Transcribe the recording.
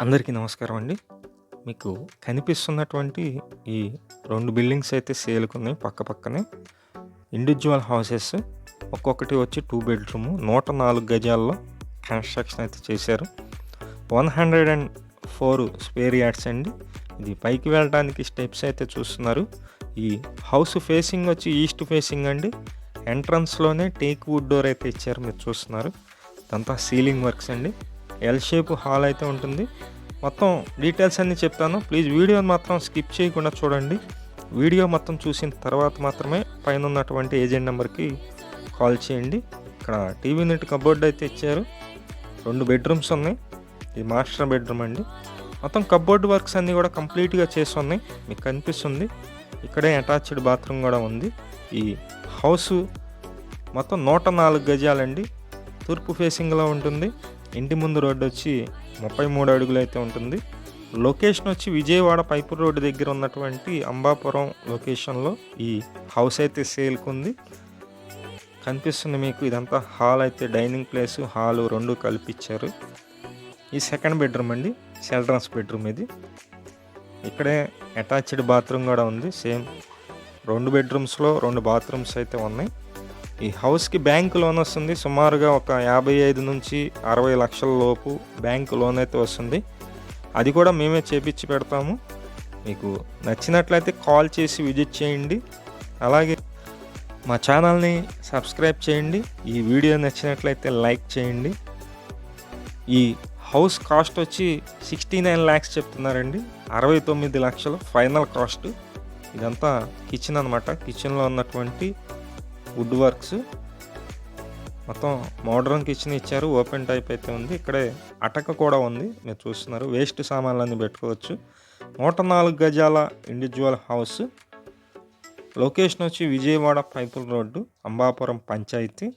అందరికీ నమస్కారం అండి. మీకు కనిపిస్తున్నటువంటి ఈ రెండు బిల్డింగ్స్ అయితే సేల్‌కున్నాయి పక్క పక్కనే. Individual houses. ఒక్కొక్కటి వచ్చి 2 బెడ్‌రూము 104 గజాల్లో కన్‌స్ట్రక్షన్ అయితే చేశారు. One hundred and four square yards అండి. ఇది పైకి వెళ్ళడానికి స్టెప్స్ అయితే చూస్తున్నారు. ఈ హౌస్ ఫేసింగ్ వచ్చి ఈస్ట్ ఫేసింగ్ అండి. ఎంట్రన్స్‌లోనే టేక్ వుడ్ డోర్ అయితే ఇచ్చారు మీరు చూస్తున్నారు. ఇదంతా సీలింగ్ వర్క్స్ అండి. ఎల్ షేప్ హాల్ అయితే ఉంటుంది. మొత్తం డీటెయిల్స్ అన్నీ చెప్తాను. ప్లీజ్ వీడియోని మాత్రం స్కిప్ చేయకుండా చూడండి. వీడియో మొత్తం చూసిన తర్వాత మాత్రమే పైన ఉన్నటువంటి ఏజెంట్ నెంబర్‌కి కాల్ చేయండి. ఇక్కడ టీవీ నెట్ కబోర్డ్ అయితే ఇచ్చారు. రెండు బెడ్‌రూమ్స్ ఉన్నాయి. ఇది మాస్టర్ బెడ్‌రూమ్ అండి. మొత్తం కబోర్డ్ వర్క్స్ అన్నీ కూడా కంప్లీట్‌గా చేసి ఉన్నాయి మీకు కనిపిస్తుంది. ఇక్కడే అటాచ్డ్ బాత్రూమ్ కూడా ఉంది. ఈ హౌసు మొత్తం 104 గజాలండి. తూర్పు ఫేసింగ్‌లో ఉంటుంది. ఇంటి ముందు రోడ్డు వచ్చి 33 అడుగులు అయితే ఉంటుంది. లొకేషన్ వచ్చి విజయవాడ పైపూర్ రోడ్డు దగ్గర ఉన్నటువంటి అంబాపురం లొకేషన్‌లో ఈ హౌస్ అయితే సేల్‌కుంది. కనిపిస్తుంది మీకు ఇదంతా హాల్ అయితే డైనింగ్ ప్లేస్, హాలు రెండు కలిపి ఇచ్చారు. ఈ సెకండ్ బెడ్‌రూమ్ అండి. చిల్డ్రన్స్ బెడ్‌రూమ్ ఇది. ఇక్కడే అటాచ్డ్ బాత్రూమ్ కూడా ఉంది. సేమ్ రెండు బెడ్‌రూమ్స్‌లో రెండు బాత్రూమ్స్ అయితే ఉన్నాయి. ఈ హౌస్‌కి బ్యాంక్ లోన్ వస్తుంది. సుమారుగా ఒక 55 నుంచి 60 లక్షల లోపు బ్యాంక్ లోన్ అయితే వస్తుంది. అది కూడా మేమే చేపించి పెడతాము. మీకు నచ్చినట్లయితే కాల్ చేసి విజిట్ చేయండి. అలాగే మా ఛానల్‌ని సబ్స్క్రైబ్ చేయండి. ఈ వీడియో నచ్చినట్లయితే లైక్ చేయండి. ఈ హౌస్ కాస్ట్ వచ్చి సిక్స్టీ నైన్ ల్యాక్స్ చెప్తున్నారండి. 69 లక్షలు ఫైనల్ కాస్ట్. ఇదంతా కిచెన్ అనమాట. కిచెన్‌లో ఉన్నటువంటి వుడ్ వర్క్స్. మొత్తం మోడ్రన్ కిచెన్ ఇచ్చారు. ఓపెన్ టైప్ అయితే ఉంది. ఇక్కడే అటక కూడా ఉంది. మీరు చూస్తున్నారు. వేస్ట్ సామాన్లన్నీ పెట్టుకోవచ్చు. 104 గజాల ఇండివిజువల్ హౌస్. లొకేషన్ వచ్చి విజయవాడ పైపుల్ రోడ్డు అంబాపురం పంచాయతీ.